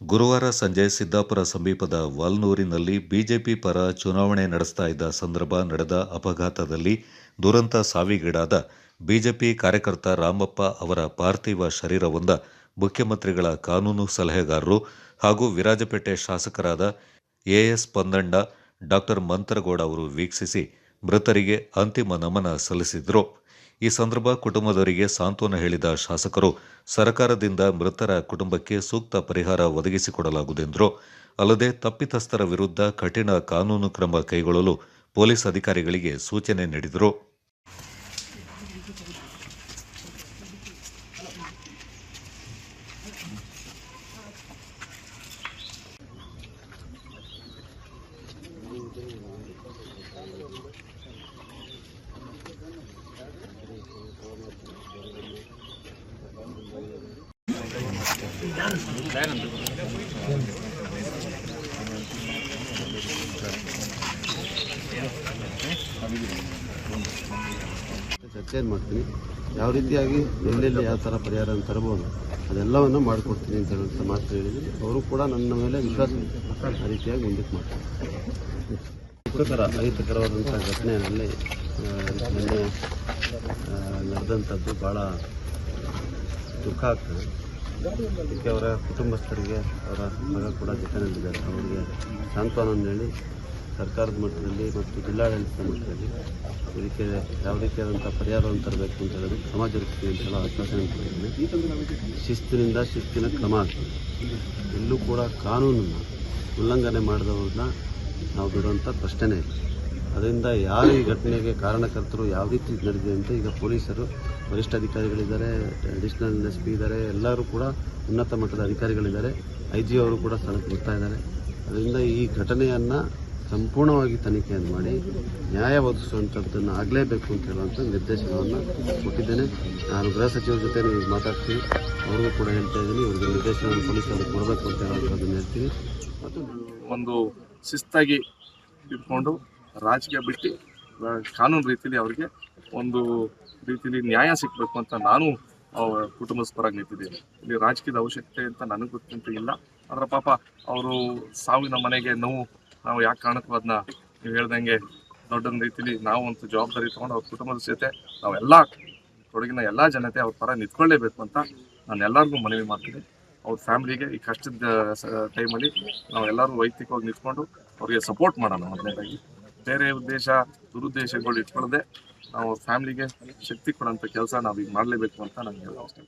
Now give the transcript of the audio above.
ಗುರುವಾರ ಸಂಜೆ ಸಿದ್ದಾಪುರ ಸಮೀಪದ ವಾಲ್ನೂರಿನಲ್ಲಿ ಬಿಜೆಪಿ ಪರ ಚುನಾವಣೆ ನಡೆಸ್ತಾ ಇದ್ದ ಸಂದರ್ಭ ನಡೆದ ಅಪಘಾತದಲ್ಲಿ ದುರಂತ ಸಾವಿಗೀಡಾದ ಬಿಜೆಪಿ ಕಾರ್ಯಕರ್ತ ರಾಮಪ್ಪ ಅವರ ಪಾರ್ಥಿವ ಶರೀರವೊಂದ ಮುಖ್ಯಮಂತ್ರಿಗಳ ಕಾನೂನು ಸಲಹೆಗಾರರು ಹಾಗೂ ವಿರಾಜಪೇಟೆ ಶಾಸಕರಾದ ಎಎಸ್ ಪಂದಂಡ ಡಾಕ್ಟರ್ ಮಂತ್ರಗೌಡ ಅವರು ವೀಕ್ಷಿಸಿ ಮೃತರಿಗೆ ಅಂತಿಮ ನಮನ ಸಲ್ಲಿಸಿದರು. ಈ ಸಂದರ್ಭ ಕುಟುಂಬದವರಿಗೆ ಸಾಂತ್ವನ ಹೇಳಿದ ಶಾಸಕರು, ಸರ್ಕಾರದಿಂದ ಮೃತರ ಕುಟುಂಬಕ್ಕೆ ಸೂಕ್ತ ಪರಿಹಾರ ಒದಗಿಸಿಕೊಡಲಾಗುವುದೆಂದರು ಅಲ್ಲದೆ ತಪ್ಪಿತಸ್ಥರ ವಿರುದ್ಧ ಕಠಿಣ ಕಾನೂನು ಕ್ರಮ ಕೈಗೊಳ್ಳಲು ಪೊಲೀಸ್ ಅಧಿಕಾರಿಗಳಿಗೆ ಸೂಚನೆ ನೀಡಿದರು. ಚರ್ಚೆಯನ್ನು ಮಾಡ್ತೀನಿ? ಯಾವ ರೀತಿಯಾಗಿ ಎಲ್ಲೆಲ್ಲಿ ಯಾವ ಥರ ಪರಿಹಾರ ತರಬಹುದು? ಅದೆಲ್ಲವನ್ನು ಮಾಡಿಕೊಡ್ತೀನಿ ಅಂತ ಹೇಳುವಂಥ ಮಾತು ಹೇಳಿದ್ದೀನಿ. ಅವರು ಕೂಡ ನನ್ನ ಮೇಲೆ ವಿಶ್ವಾಸ ಆ ರೀತಿಯಾಗಿ ಮುಂದಕ್ಕೆ ಮಾಡ್ತಾರೆ. ದುಃಖಕರ ಅಹಿತಕರವಾದಂಥ ಘಟನೆಯಲ್ಲಿ ಆ, ನಡೆದಂಥದ್ದು ಭಾಳ ದುಃಖ ಆಗ್ತದೆ. ಅದಕ್ಕೆ ಅವರ ಕುಟುಂಬಸ್ಥರಿಗೆ ಅವರ ಮಗ ಕೂಡ ಜೊತೆಯಲ್ಲಿದ್ದಾರೆ ಅವರಿಗೆ ಸಾಂತ್ವನ ಹೇಳಿ ಸರ್ಕಾರದ ಮಟ್ಟದಲ್ಲಿ ಮತ್ತು ಜಿಲ್ಲಾಡಳಿತದ ಮಟ್ಟದಲ್ಲಿ ಇದಕ್ಕೆ ಯಾವ ರೀತಿಯಾದಂಥ ಪರಿಹಾರವನ್ನು ತರಬೇಕು ಅಂತ ಹೇಳಿದ್ರೆ ಕ್ರಮ ಜರುಗಿಸ್ತೀವಿ ಅಂತೆಲ್ಲ ಆಶ್ವಾಸನೆ ಕೊಟ್ಟಿದ್ದೀನಿ ಶಿಸ್ತಿನಿಂದ ಶಿಸ್ತಿನ ಕ್ರಮ ಆಗ್ತದೆ. ಎಲ್ಲೂ ಕೂಡ ಕಾನೂನನ್ನು ಉಲ್ಲಂಘನೆ ಮಾಡಿದವ್ರನ್ನ ನಾವು ಬಿಡುವಂಥ ಪ್ರಶ್ನೆನೇ ಇಲ್ಲ. ಅದರಿಂದ ಯಾರು ಈ ಘಟನೆಗೆ ಕಾರಣಕರ್ತರು ಯಾವ ರೀತಿ ನಡೆದಿದೆ ಅಂತ ಈಗ ಪೊಲೀಸರು, ವರಿಷ್ಠ ಅಧಿಕಾರಿಗಳಿದ್ದಾರೆ ಅಡಿಷನಲ್ ಎಸ್ ಪಿ ಇದ್ದಾರೆ, ಎಲ್ಲರೂ ಕೂಡ ಉನ್ನತ ಮಟ್ಟದ ಅಧಿಕಾರಿಗಳಿದ್ದಾರೆ. ಐ ಜಿ ಅವರು ಕೂಡ ಸ್ಥಳಕ್ಕೆ ಬರ್ತಾ ಇದ್ದಾರೆ. ಅದರಿಂದ ಈ ಘಟನೆಯನ್ನು ಸಂಪೂರ್ಣವಾಗಿ ತನಿಖೆಯನ್ನು ಮಾಡಿ ನ್ಯಾಯ ಒದಗಿಸುವಂಥದ್ದನ್ನು ಆಗಲೇಬೇಕು ಅಂತ ಹೇಳುವಂಥ ನಿರ್ದೇಶನವನ್ನು ಕೊಟ್ಟಿದ್ದೇನೆ. ನಾನು ಗೃಹ ಸಚಿವರ ಜೊತೆ ನೀವು ಮಾತಾಡ್ತೀನಿ. ಅವ್ರಿಗೂ ಕೂಡ ಹೇಳ್ತಾ ಇದ್ದೀನಿ. ಇವ್ರಿಗೆ ನಿರ್ದೇಶನವನ್ನು ಪೊಲೀಸರು ಕೊಡಬೇಕು ಅಂತ ಹೇಳುವಂಥದ್ದನ್ನು ಹೇಳ್ತೀನಿ. ಮತ್ತು ಒಂದು ಶಿಸ್ತಾಗಿ ಇಟ್ಕೊಂಡು ರಾಜಕೀಯ ಬಿಟ್ಟು ಕಾನೂನು ರೀತಿಯಲ್ಲಿ ಅವರಿಗೆ ಒಂದು ರೀತಿಯಲ್ಲಿ ನ್ಯಾಯ ಸಿಗಬೇಕು ಅಂತ ನಾನು ಕುಟುಂಬದ ಪರ ನಿಂತಿದ್ದೀನಿ. ಇಲ್ಲಿ ರಾಜಕೀಯದ ಅವಶ್ಯಕತೆ ಅಂತ ನನಗೆ ಗೊತ್ತಂತ ಇಲ್ಲ. ಅದರ ಪಾಪ ಅವರು ಸಾವಿನ ಮನೆಗೆ ನೋವು, ನಾವು ಯಾಕೆ ಕಾರಣಕ್ಕೂ ಅದನ್ನ ನೀವು ಹೇಳ್ದಂಗೆ ದೊಡ್ಡ ರೀತಿಯಲ್ಲಿ ನಾವು ಒಂದು ಜವಾಬ್ದಾರಿ ತೊಗೊಂಡು ಅವ್ರ ಕುಟುಂಬದ ಜೊತೆ ನಾವೆಲ್ಲ ಕೊಡಗಿನ ಎಲ್ಲ ಜನತೆ ಅವ್ರ ಪರ ನಿಂತ್ಕೊಳ್ಳೇಬೇಕು ಅಂತ ನಾನು ಎಲ್ಲರಿಗೂ ಮನವಿ ಮಾಡ್ತೀನಿ. ಅವ್ರ ಫ್ಯಾಮಿಲಿಗೆ ಈ ಕಷ್ಟದ ಟೈಮಲ್ಲಿ ನಾವೆಲ್ಲರೂ ವೈಯಕ್ತಿಕವಾಗಿ ನಿಂತ್ಕೊಂಡು ಅವ್ರಿಗೆ ಸಪೋರ್ಟ್ ಮಾಡೋಣ ಮೊದಲನೇದಾಗಿ. ಬೇರೆ ಉದ್ದೇಶ, ದುರುದ್ದೇಶಗಳು ಇಟ್ಕೊಳ್ಳದೆ ನಾವು ಫ್ಯಾಮಿಲಿಗೆ ಶಕ್ತಿ ಕೊಡೋಂಥ ಕೆಲಸ ನಾವೀಗ ಮಾಡಲೇಬೇಕು ಅಂತ ನಾನು ಹೇಳೋದು ಅಷ್ಟೇ.